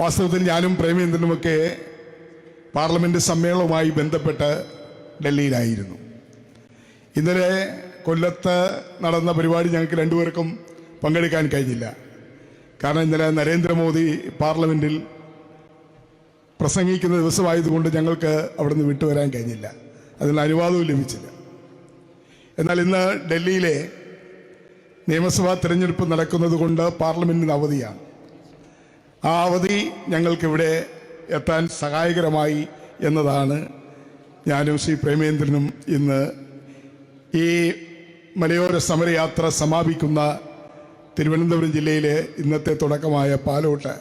വാസ്തവത്തിൽ ഞാനും പ്രേമേന്ദ്രനുമൊക്കെ പാർലമെന്റ് സമ്മേളനവുമായി ബന്ധപ്പെട്ട് ഡൽഹിയിലായിരുന്നു. ഇന്നലെ കൊല്ലത്ത് നടന്ന പരിപാടി ഞങ്ങൾക്ക് രണ്ടുപേർക്കും പങ്കെടുക്കാൻ കഴിഞ്ഞില്ല. കാരണം ഇന്നലെ നരേന്ദ്രമോദി പാർലമെന്റിൽ പ്രസംഗിക്കുന്ന ദിവസമായതുകൊണ്ട് ഞങ്ങൾക്ക് അവിടെ നിന്ന് വിട്ടുവരാൻ കഴിഞ്ഞില്ല. അതിന് അനുവാദവും ലഭിച്ചില്ല. എന്നാൽ ഇന്ന് ഡൽഹിയിലെ നിയമസഭാ തിരഞ്ഞെടുപ്പ് നടക്കുന്നത് കൊണ്ട് പാർലമെന്റിന് അവധിയാണ്. ആ അവധി ഞങ്ങൾക്കിവിടെ എത്താൻ സഹായകരമായി എന്നതാണ് ഞാനും ശ്രീ പ്രേമേന്ദ്രനും ഇന്ന് ഈ മലയോര സമരയാത്ര സമാപിക്കുന്ന തിരുവനന്തപുരം ജില്ലയിലെ ഇന്നത്തെ തുടക്കമായ പാലോട്ട്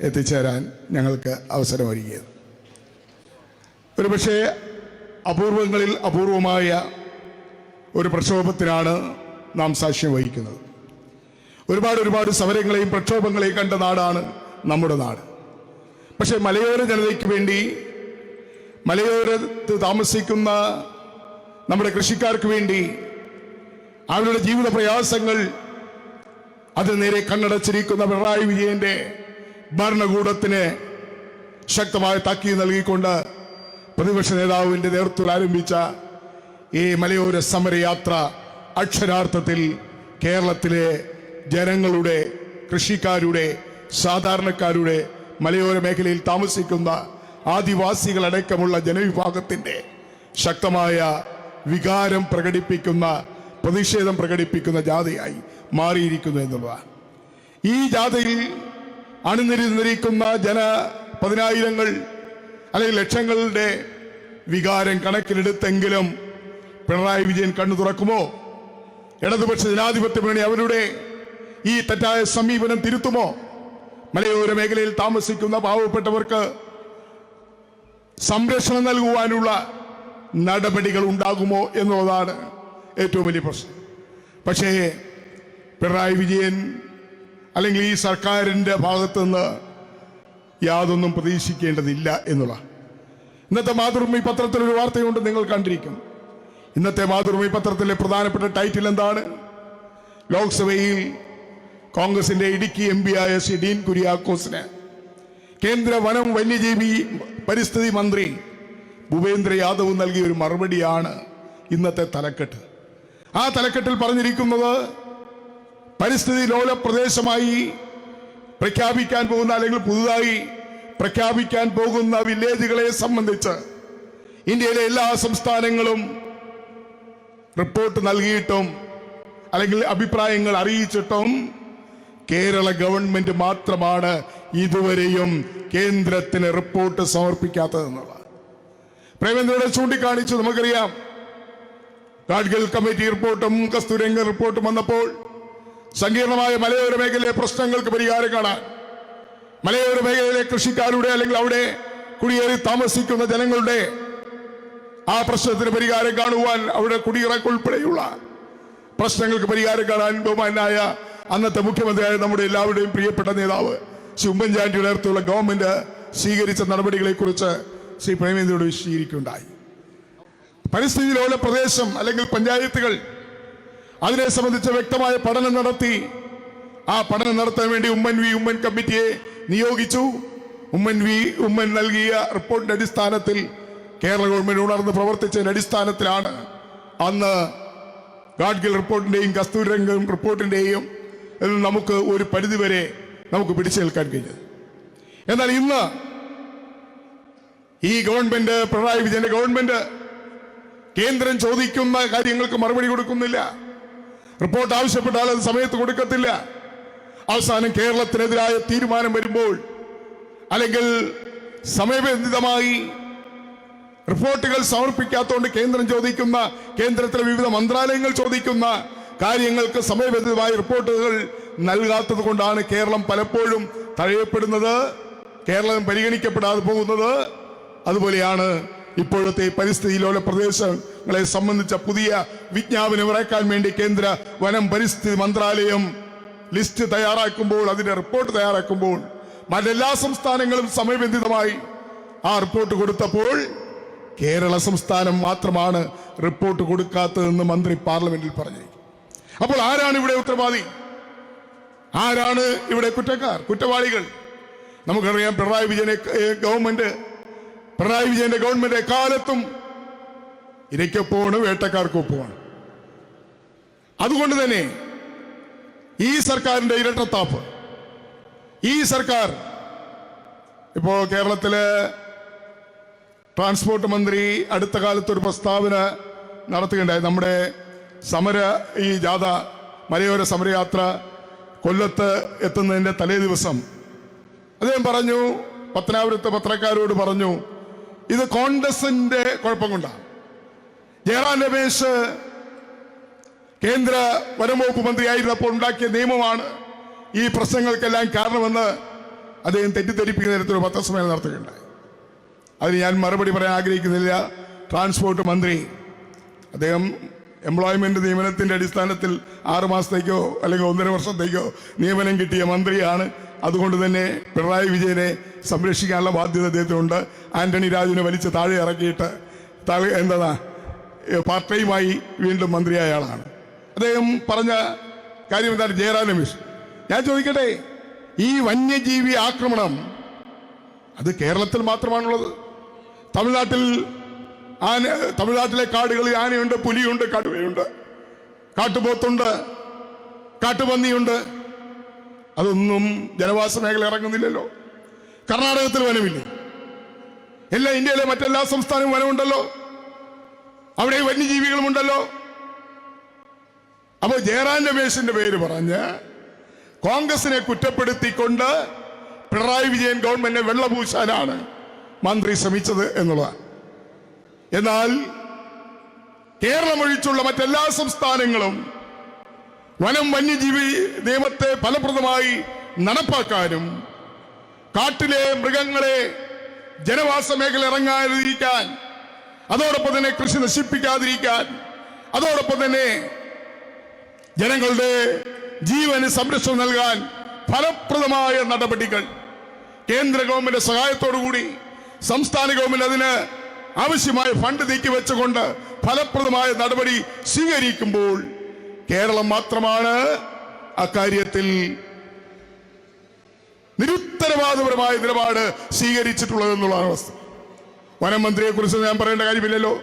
എത്തിച്ചേരാൻ ഞങ്ങൾക്ക് അവസരമൊരുക്കിയത്. ഒരുപക്ഷെ അപൂർവങ്ങളിൽ അപൂർവമായ ഒരു പ്രക്ഷോഭത്തിനാണ് നാം സാക്ഷ്യം വഹിക്കുന്നത്. ഒരുപാട് ഒരുപാട് സമരങ്ങളെയും പ്രക്ഷോഭങ്ങളെയും കണ്ട നാടാണ് നമ്മുടെ നാട്. പക്ഷെ മലയോര ജനതയ്ക്ക് വേണ്ടി മലയോരത്ത് താമസിക്കുന്ന നമ്മുടെ കൃഷിക്കാർക്ക് വേണ്ടി അവരുടെ ജീവിത പ്രയാസങ്ങൾ അതിന് നേരെ കണ്ണടച്ചിരിക്കുന്ന പിണറായി വിജയന്റെ ഭരണകൂടത്തിന് ശക്തമായ താക്കീത് നൽകിക്കൊണ്ട് പ്രതിപക്ഷ നേതാവിന്റെ നേതൃത്വത്തിൽ ആരംഭിച്ച ഈ മലയോര സമരയാത്ര അക്ഷരാർത്ഥത്തിൽ കേരളത്തിലെ ജനങ്ങളുടെ കൃഷിക്കാരുടെ സാധാരണക്കാരുടെ മലയോര മേഖലയിൽ താമസിക്കുന്ന ആദിവാസികളടക്കമുള്ള ജനവിഭാഗത്തിന്റെ ശക്തമായ വികാരം പ്രകടിപ്പിക്കുന്ന പ്രതിഷേധം പ്രകടിപ്പിക്കുന്ന ജാഥയായി മാറിയിരിക്കുന്നു എന്നുള്ളതാണ്. ഈ ജാഥയിൽ അണിനിരുന്നിരിക്കുന്ന ജന പതിനായിരങ്ങൾ അല്ലെങ്കിൽ ലക്ഷങ്ങളുടെ വികാരം കണക്കിലെടുത്തെങ്കിലും പിണറായി വിജയൻ കണ്ണു തുറക്കുമോ? ഇടതുപക്ഷ ജനാധിപത്യ മുന്നണി അവരുടെ ഈ തെറ്റായ സമീപനം തിരുത്തുമോ? മലയോര മേഖലയിൽ താമസിക്കുന്ന പാവപ്പെട്ടവർക്ക് സംരക്ഷണം നൽകുവാനുള്ള നടപടികൾ ഉണ്ടാകുമോ എന്നുള്ളതാണ് ഏറ്റവും വലിയ പ്രശ്നം. പക്ഷേ പിണറായി വിജയൻ അല്ലെങ്കിൽ ഈ സർക്കാരിന്റെ ഭാഗത്തു നിന്ന് യാതൊന്നും പ്രതീക്ഷിക്കേണ്ടതില്ല എന്നുള്ള ഇന്നത്തെ മാതൃഭൂമി പത്രത്തിൽ ഒരു വാർത്തയുണ്ട് നിങ്ങൾ കണ്ടിരിക്കും. ഇന്നത്തെ മാതൃഭൂമി പത്രത്തിലെ പ്രധാനപ്പെട്ട ടൈറ്റിൽ എന്താണ്? ലോക്സഭയിൽ കോൺഗ്രസിന്റെ ഇടുക്കി എം പി ആയ ശ്രീ ഡീൻ കുര്യാക്കോസിന് കേന്ദ്ര വനം വന്യജീവി പരിസ്ഥിതി മന്ത്രി ഭൂപേന്ദ്ര യാദവ് നൽകിയ ഒരു മറുപടിയാണ് ഇന്നത്തെ തലക്കെട്ട്. ആ തലക്കെട്ടിൽ പറഞ്ഞിരിക്കുന്നത് പരിസ്ഥിതി ലോല പ്രദേശമായി പ്രഖ്യാപിക്കാൻ പോകുന്ന അല്ലെങ്കിൽ പുതുതായി പ്രഖ്യാപിക്കാൻ പോകുന്ന വില്ലേജുകളെ സംബന്ധിച്ച് ഇന്ത്യയിലെ എല്ലാ സംസ്ഥാനങ്ങളും റിപ്പോർട്ട് നൽകിയിട്ടും അല്ലെങ്കിൽ അഭിപ്രായങ്ങൾ അറിയിച്ചിട്ടും കേരള ഗവൺമെന്റ് മാത്രമാണ് ഇതുവരെയും കേന്ദ്രത്തിന് റിപ്പോർട്ട് സമർപ്പിക്കാത്തതെന്നുള്ളത്. പ്രേമേന്ദ്രയുടെ ചൂണ്ടിക്കാണിച്ചു നമുക്കറിയാം. ഗാഡ്ഗിൽ കമ്മിറ്റി റിപ്പോർട്ടും കസ്തൂരംഗ റിപ്പോർട്ടും വന്നപ്പോൾ സങ്കീർണമായ മലയോര മേഖലയിലെ പ്രശ്നങ്ങൾക്ക് പരിഹാരം കാണാൻ മലയോര മേഖലയിലെ കൃഷിക്കാരുടെ അല്ലെങ്കിൽ അവിടെ കുടിയേറി താമസിക്കുന്ന ജനങ്ങളുടെ ആ പ്രശ്നത്തിന് പരിഹാരം കാണുവാൻ അവിടെ കുടിയിറക്കുൾപ്പെടെയുള്ള പ്രശ്നങ്ങൾക്ക് പരിഹാരം കാണാൻ ബഹുമാനായ അന്നത്തെ മുഖ്യമന്ത്രിയായ നമ്മുടെ എല്ലാവരുടെയും പ്രിയപ്പെട്ട നേതാവ് ശ്രീ ഉമ്മൻചാണ്ടിയുടെ നേതൃത്വമുള്ള ഗവൺമെന്റ് സ്വീകരിച്ച നടപടികളെ കുറിച്ച് ശ്രീ പ്രേമേന്ദ്രയോട് വിശദീകരിക്കുകയുണ്ടായി. പരിസ്ഥിതി ലോല പ്രദേശം അല്ലെങ്കിൽ പഞ്ചായത്തുകൾ അതിനെ സംബന്ധിച്ച് വ്യക്തമായ പഠനം നടത്തി. ആ പഠനം നടത്താൻ വേണ്ടി ഉമ്മൻ വി ഉമ്മൻ കമ്മിറ്റിയെ നിയോഗിച്ചു. ഉമ്മൻ വി ഉമ്മൻ നൽകിയ റിപ്പോർട്ടിന്റെ അടിസ്ഥാനത്തിൽ കേരള ഗവൺമെന്റ് ഉണർന്ന് പ്രവർത്തിച്ചതിന്റെ അടിസ്ഥാനത്തിലാണ് അന്ന് ഗാഡ്ഗിൽ റിപ്പോർട്ടിന്റെയും കസ്തൂരിരംഗം റിപ്പോർട്ടിന്റെയും നമുക്ക് ഒരു പരിധിവരെ നമുക്ക് പിടിച്ചു നിൽക്കാൻ കഴിഞ്ഞത്. എന്നാൽ ഇന്ന് ഈ ഗവൺമെന്റ് പിണറായി വിജയന്റെ ഗവൺമെന്റ് കേന്ദ്രം ചോദിക്കുന്ന കാര്യങ്ങൾക്ക് മറുപടി കൊടുക്കുന്നില്ല. റിപ്പോർട്ട് ആവശ്യപ്പെട്ടാൽ അത് സമയത്ത് കൊടുക്കത്തില്ല. അവസാനം കേരളത്തിനെതിരായ തീരുമാനം വരുമ്പോൾ അല്ലെങ്കിൽ സമയബന്ധിതമായി റിപ്പോർട്ടുകൾ സമർപ്പിക്കാത്തതുകൊണ്ട് കേന്ദ്രം ചോദിക്കുന്ന കേന്ദ്രത്തിലെ വിവിധ മന്ത്രാലയങ്ങൾ ചോദിക്കുന്ന കാര്യങ്ങൾക്ക് സമയബന്ധിതമായ റിപ്പോർട്ടുകൾ നൽകാത്തത് കൊണ്ടാണ് കേരളം പലപ്പോഴും തഴയപ്പെടുന്നത് കേരളം പരിഗണിക്കപ്പെടാതെ പോകുന്നത്. അതുപോലെയാണ് ഇപ്പോഴത്തെ പരിസ്ഥിതി ലോല പ്രദേശങ്ങളെ സംബന്ധിച്ച പുതിയ വിജ്ഞാപനം ഇറക്കാൻ വേണ്ടി കേന്ദ്ര വനം പരിസ്ഥിതി മന്ത്രാലയം ലിസ്റ്റ് തയ്യാറാക്കുമ്പോൾ അതിന്റെ റിപ്പോർട്ട് തയ്യാറാക്കുമ്പോൾ മറ്റെല്ലാ സംസ്ഥാനങ്ങളും സമയബന്ധിതമായി ആ റിപ്പോർട്ട് കൊടുത്തപ്പോൾ കേരള സംസ്ഥാനം മാത്രമാണ് റിപ്പോർട്ട് കൊടുക്കാത്തതെന്ന് മന്ത്രി പാർലമെന്റിൽ പറഞ്ഞിരിക്കും അപ്പോൾ ആരാണ് ഇവിടെ ഉത്തരവാദി? ആരാണ് ഇവിടെ കുറ്റക്കാർ കുറ്റവാളികൾ? നമുക്കറിയാം പിണറായി വിജയനെ ഗവൺമെന്റ് പിണറായി വിജയന്റെ ഗവൺമെന്റ് എക്കാലത്തും ഇരയ്ക്കൊപ്പമാണ് വേട്ടക്കാർക്കൊപ്പമാണ്. അതുകൊണ്ട് തന്നെ ഈ സർക്കാരിന്റെ ഇരട്ടത്താപ്പ് ഈ സർക്കാർ ഇപ്പോ കേരളത്തിലെ ട്രാൻസ്പോർട്ട് മന്ത്രി അടുത്ത കാലത്ത് ഒരു പ്രസ്താവന നടത്തുകയുണ്ടായി. നമ്മുടെ സമര ഈ ജാഥ മലയോര സമരയാത്ര കൊല്ലത്ത് എത്തുന്നതിന്റെ തലേ ദിവസം അദ്ദേഹം പറഞ്ഞു പത്തനാപുരത്തെ പത്രക്കാരോട് പറഞ്ഞു ഇത് കോൺഗ്രസിന്റെ കുഴപ്പം കൊണ്ടാണ്. ജയറാം രമേശ് കേന്ദ്ര വനംവകുപ്പ് മന്ത്രിയായിരുന്നപ്പോൾ ഉണ്ടാക്കിയ നിയമമാണ് ഈ പ്രശ്നങ്ങൾക്കെല്ലാം കാരണമെന്ന് അദ്ദേഹം തെറ്റിദ്ധരിപ്പിക്കുന്ന തരത്തിലുള്ള പത്രസമ്മേളനം നടത്തുകയുണ്ടായി. അതിന് ഞാൻ മറുപടി പറയാൻ ആഗ്രഹിക്കുന്നില്ല. ട്രാൻസ്പോർട്ട് മന്ത്രി അദ്ദേഹം എംപ്ലോയ്മെന്റ് നിയമനത്തിന്റെ അടിസ്ഥാനത്തിൽ ആറ് മാസത്തേക്കോ അല്ലെങ്കിൽ ഒന്നര വർഷത്തേക്കോ നിയമനം കിട്ടിയ മന്ത്രിയാണ്. അതുകൊണ്ട് തന്നെ പിണറായി വിജയനെ സംരക്ഷിക്കാനുള്ള ബാധ്യത അദ്ദേഹത്തിനുണ്ട്. ആന്റണി രാജുവിനെ വലിച്ച് താഴെ ഇറക്കിയിട്ട് താഴെ എന്താ പാർട്ട് ടൈമായി വീണ്ടും മന്ത്രിയായ ആളാണ്. അദ്ദേഹം പറഞ്ഞ കാര്യം എന്താണ് ജയറാം രമേശ്? ഞാൻ ചോദിക്കട്ടെ ഈ വന്യജീവി ആക്രമണം അത് കേരളത്തിൽ മാത്രമാണുള്ളത്? തമിഴ്നാട്ടിൽ ആന തമിഴ്നാട്ടിലെ കാടുകളിൽ ആനയുണ്ട് പുലിയുണ്ട് കടുവയുണ്ട്. കാട്ടുപോത്തുണ്ട് കാട്ടുപന്നിയുണ്ട്. അതൊന്നും ജനവാസ മേഖല ഇറങ്ങുന്നില്ലല്ലോ. കർണാടകത്തിൽ വനമില്ലേ? എല്ലാ ഇന്ത്യയിലെ മറ്റെല്ലാ സംസ്ഥാനവും വനമുണ്ടല്ലോ. അവിടെ വന്യജീവികളുമുണ്ടല്ലോ. അപ്പോൾ ജയറാം രമേശിന്റെ പേര് പറഞ്ഞ് കോൺഗ്രസിനെ കുറ്റപ്പെടുത്തിക്കൊണ്ട് പിണറായി വിജയൻ ഗവൺമെന്റിനെ വെള്ളപൂശാനാണ് മന്ത്രി ശ്രമിച്ചത് എന്നുള്ളതാണ്. എന്നാൽ കേരളം ഒഴിച്ചുള്ള മറ്റെല്ലാ സംസ്ഥാനങ്ങളും വനം വന്യജീവി നിയമത്തെ ഫലപ്രദമായി നടപ്പാക്കാനും കാട്ടിലെ മൃഗങ്ങളെ ജനവാസ മേഖല ഇറങ്ങാതിരിക്കാൻ അതോടൊപ്പം തന്നെ കൃഷി നശിപ്പിക്കാതിരിക്കാൻ അതോടൊപ്പം തന്നെ ജനങ്ങളുടെ ജീവന് സംരക്ഷണം നൽകാൻ ഫലപ്രദമായ നടപടികൾ കേന്ദ്ര ഗവൺമെന്റ് സഹായത്തോടുകൂടി സംസ്ഥാന ഗവൺമെന്റ് അതിന് ആവശ്യമായ ഫണ്ട് നീക്കി വെച്ചുകൊണ്ട് ഫലപ്രദമായ നടപടി സ്വീകരിക്കുമ്പോൾ കേരളം മാത്രമാണ് അക്കാര്യത്തിൽ നിരുത്തരവാദപരമായ നിലപാട് സ്വീകരിച്ചിട്ടുള്ളത് എന്നുള്ളതാണ് അവസ്ഥ. വനം മന്ത്രിയെ കുറിച്ച് ഞാൻ പറയേണ്ട കാര്യമില്ലല്ലോ.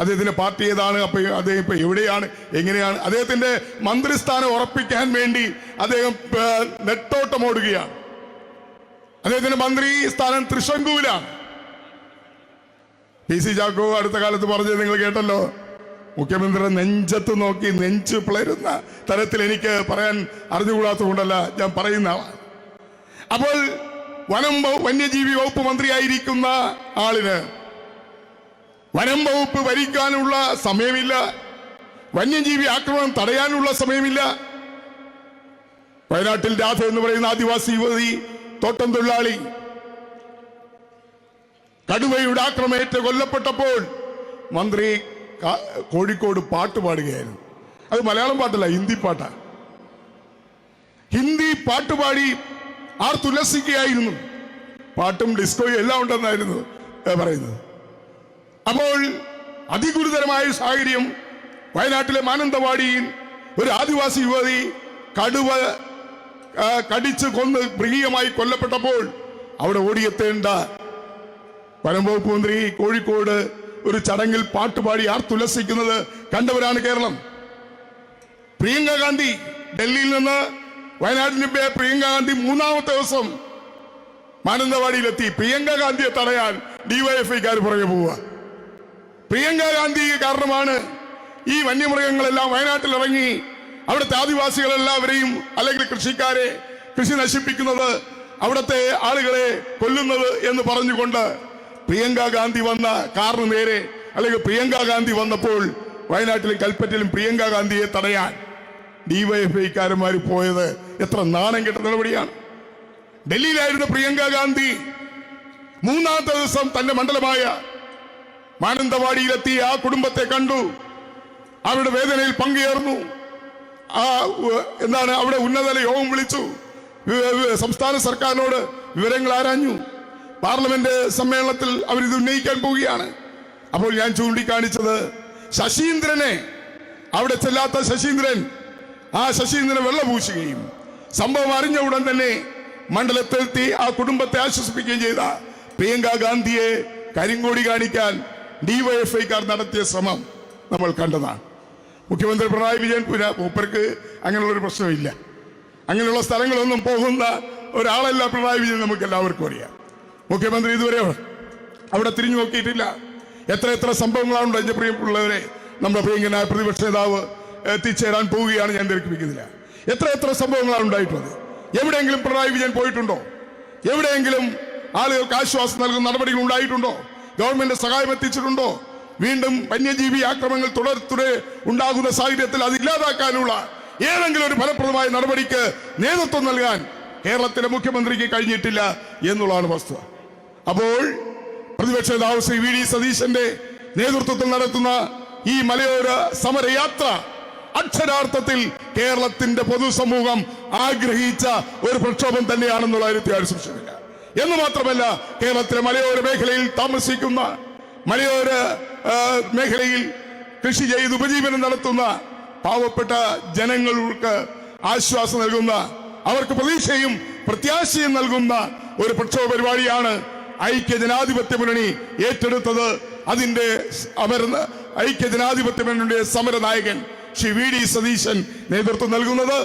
അദ്ദേഹത്തിന്റെ പാർട്ടി ഏതാണ്? അപ്പൊ അദ്ദേഹം ഇപ്പൊ എവിടെയാണ്? എങ്ങനെയാണ്? അദ്ദേഹത്തിന്റെ മന്ത്രിസ്ഥാനം ഉറപ്പിക്കാൻ വേണ്ടി അദ്ദേഹം നെട്ടോട്ടമോടുകയാണ്. അദ്ദേഹത്തിന്റെ മന്ത്രി സ്ഥാനം തൃശങ്കുവിലാണ്. പി സി ചാക്കോ അടുത്ത കാലത്ത് പറഞ്ഞത് നിങ്ങൾ കേട്ടല്ലോ. മുഖ്യമന്ത്രിയുടെ നെഞ്ചത്ത് നോക്കി നെഞ്ച് പിളരുന്ന തരത്തിൽ എനിക്ക് പറയാൻ അറിഞ്ഞുകൂടാത്തത് കൊണ്ടല്ല ഞാൻ പറയുന്ന ആളാണ് അപ്പോൾ വനം വന്യജീവി വകുപ്പ് മന്ത്രിയായിരിക്കുന്ന ആളിന് വനം വകുപ്പ് ഭരിക്കാനുള്ള സമയമില്ല. വന്യജീവി ആക്രമണം തടയാനുള്ള സമയമില്ല. വയനാട്ടിൽ രാധ എന്ന് പറയുന്ന ആദിവാസി യുവതി തോട്ടം തൊഴിലാളി കടുവയുടെ ആക്രമേറ്റ് കൊല്ലപ്പെട്ടപ്പോൾ മന്ത്രി കോഴിക്കോട് പാട്ട് പാടുകയായിരുന്നു. അത് മലയാളം പാട്ടല്ല ഹിന്ദി പാട്ടാ. ഹിന്ദി പാട്ട് പാടി ആർ തുലസിക്കുകയായിരുന്നു പാട്ടും ഡിസ്കോയും എല്ലാം ഉണ്ടെന്നായിരുന്നു പറയുന്നത്. അപ്പോൾ അതിഗുരുതരമായ സാഹചര്യം വയനാട്ടിലെ മാനന്തവാടിയിൽ ഒരു ആദിവാസി യുവതി കടുവ കടിച്ച് കൊന്ന് മൃഗീയമായി കൊല്ലപ്പെട്ടപ്പോൾ അവിടെ ഓടിയെത്തേണ്ട വനം വകുപ്പ് മന്ത്രി കോഴിക്കോട് ഒരു ചടങ്ങിൽ പാട്ടുപാടി ആർത്തുല്ലസിക്കുന്നത് കണ്ടവരാണ് കേരളം. പ്രിയങ്ക ഗാന്ധി ഡൽഹിയിൽ നിന്ന് വയനാട്ടിൽ പേ- പ്രിയങ്ക ഗാന്ധി മൂന്നാമത്തെ ദിവസം മാനന്തവാടിയിലെത്തി. പ്രിയങ്ക ഗാന്ധിയെ തടയാൻ ഡിവൈഎഫ്ഐക്കാർ പുറകെ പോവുക. പ്രിയങ്ക ഗാന്ധി കാരണമാണ് ഈ വന്യമൃഗങ്ങളെല്ലാം വയനാട്ടിൽ ഇറങ്ങി അവിടുത്തെ ആദിവാസികളെല്ലാവരെയും അല്ലെങ്കിൽ കൃഷിക്കാരെ കൃഷി നശിപ്പിക്കുന്നത് അവിടുത്തെ ആളുകളെ കൊല്ലുന്നത് എന്ന് പറഞ്ഞുകൊണ്ട് പ്രിയങ്ക ഗാന്ധി വന്ന കാറിന് നേരെ അല്ലെങ്കിൽ പ്രിയങ്ക ഗാന്ധി വന്നപ്പോൾ വയനാട്ടിലും കൽപ്പറ്റയിലും പ്രിയങ്ക ഗാന്ധിയെ തടയാൻ ഡിവൈഎഫ്ഐക്കാരന്മാർ പോയത് എത്ര നാണം കെട്ട നടപടിയാണ്. ഡൽഹിയിലായിരുന്ന പ്രിയങ്ക ഗാന്ധി മൂന്നാമത്തെ ദിവസം തന്റെ മണ്ഡലമായ മാനന്തവാടിയിലെത്തി. ആ കുടുംബത്തെ കണ്ടു. അവരുടെ വേദനയിൽ പങ്കുചേർന്നു. ആ എന്താണ് അവിടെ ഉന്നതല യോഗം വിളിച്ചു. സംസ്ഥാന സർക്കാരിനോട് വിവരങ്ങൾ ആരാഞ്ഞു. പാർലമെന്റ് സമ്മേളനത്തിൽ അവരിത് ഉന്നയിക്കാൻ പോവുകയാണ്. അപ്പോൾ ഞാൻ ചൂണ്ടിക്കാണിച്ചത് ശശീന്ദ്രനെ. അവിടെ ചെല്ലാത്ത ശശീന്ദ്രൻ ആ ശശീന്ദ്രനെ വെള്ളപൂശുകയും സംഭവം അറിഞ്ഞ ഉടൻ തന്നെ മണ്ഡലത്തിലെത്തി ആ കുടുംബത്തെ ആശ്വസിപ്പിക്കുകയും ചെയ്ത പ്രിയങ്ക ഗാന്ധിയെ കരിങ്കോടി കാണിക്കാൻ ഡിവൈഎഫ്ഐക്കാർ നടത്തിയ ശ്രമം നമ്മൾ കണ്ടതാണ്. മുഖ്യമന്ത്രി പിണറായി വിജയൻ പുര മൂപ്പർക്ക് അങ്ങനെയുള്ള ഒരു പ്രശ്നമില്ല. അങ്ങനെയുള്ള സ്ഥലങ്ങളൊന്നും പോകുന്ന ഒരാളല്ല പിണറായി വിജയൻ നമുക്ക് എല്ലാവർക്കും അറിയാം. മുഖ്യമന്ത്രി ഇതുവരെ അവിടെ തിരിഞ്ഞു നോക്കിയിട്ടില്ല. എത്ര എത്ര സംഭവങ്ങളാണ് എന്റെ പ്രിയമുള്ളവരെ നമ്മുടെ പ്രിയങ്കനായ പ്രതിപക്ഷ നേതാവ് എത്തിച്ചേരാൻ പോവുകയാണ് ഞാൻ ധരിപ്പിക്കുന്നില്ല എത്ര എത്ര സംഭവങ്ങളാണ് ഉണ്ടായിട്ടുള്ളത് എവിടെയെങ്കിലും പിണറായി വിജയൻ പോയിട്ടുണ്ടോ? എവിടെയെങ്കിലും ആളുകൾക്ക് ആശ്വാസം നൽകുന്ന നടപടികൾ ഉണ്ടായിട്ടുണ്ടോ? ഗവൺമെന്റ് സഹായം എത്തിച്ചിട്ടുണ്ടോ? വീണ്ടും വന്യജീവി ആക്രമങ്ങൾ തുടർ തുടരെ ഉണ്ടാകുന്ന സാഹചര്യത്തിൽ അത് ഇല്ലാതാക്കാനുള്ള ഏതെങ്കിലും ഒരു ഫലപ്രദമായ നടപടിക്ക് നേതൃത്വം നൽകാൻ കേരളത്തിലെ മുഖ്യമന്ത്രിക്ക് കഴിഞ്ഞിട്ടില്ല എന്നുള്ളതാണ് വസ്തുത. അപ്പോൾ പ്രതിപക്ഷ നേതാവ് ശ്രീ വി ഡി സതീശന്റെ നേതൃത്വത്തിൽ നടത്തുന്ന ഈ മലയോര സമരയാത്ര അക്ഷരാർത്ഥത്തിൽ കേരളത്തിന്റെ പൊതുസമൂഹം ആഗ്രഹിച്ച ഒരു പ്രക്ഷോഭം തന്നെയാണെന്നുള്ള കാര്യത്തിൽ സംശയമില്ല. എന്ന് മാത്രമല്ല കേരളത്തിലെ മലയോര മേഖലയിൽ താമസിക്കുന്ന മലയോര മേഖലയിൽ കൃഷി ചെയ്ത് ഉപജീവനം നടത്തുന്ന പാവപ്പെട്ട ജനങ്ങൾക്ക് ആശ്വാസം നൽകുന്ന അവർക്ക് പ്രതീക്ഷയും പ്രത്യാശയും നൽകുന്ന ഒരു പ്രക്ഷോഭ പരിപാടിയാണ് ഐക്യ ജനാധിപത്യ മുന്നണി ഏറ്റെടുത്തത് അതിന്റെ അമര ഐക്യ ജനാധിപത്യ മുന്നണിയുടെ സമരനായകൻ ശ്രീ വി ഡി സതീശൻ നേതൃത്വം നൽകുന്നത്.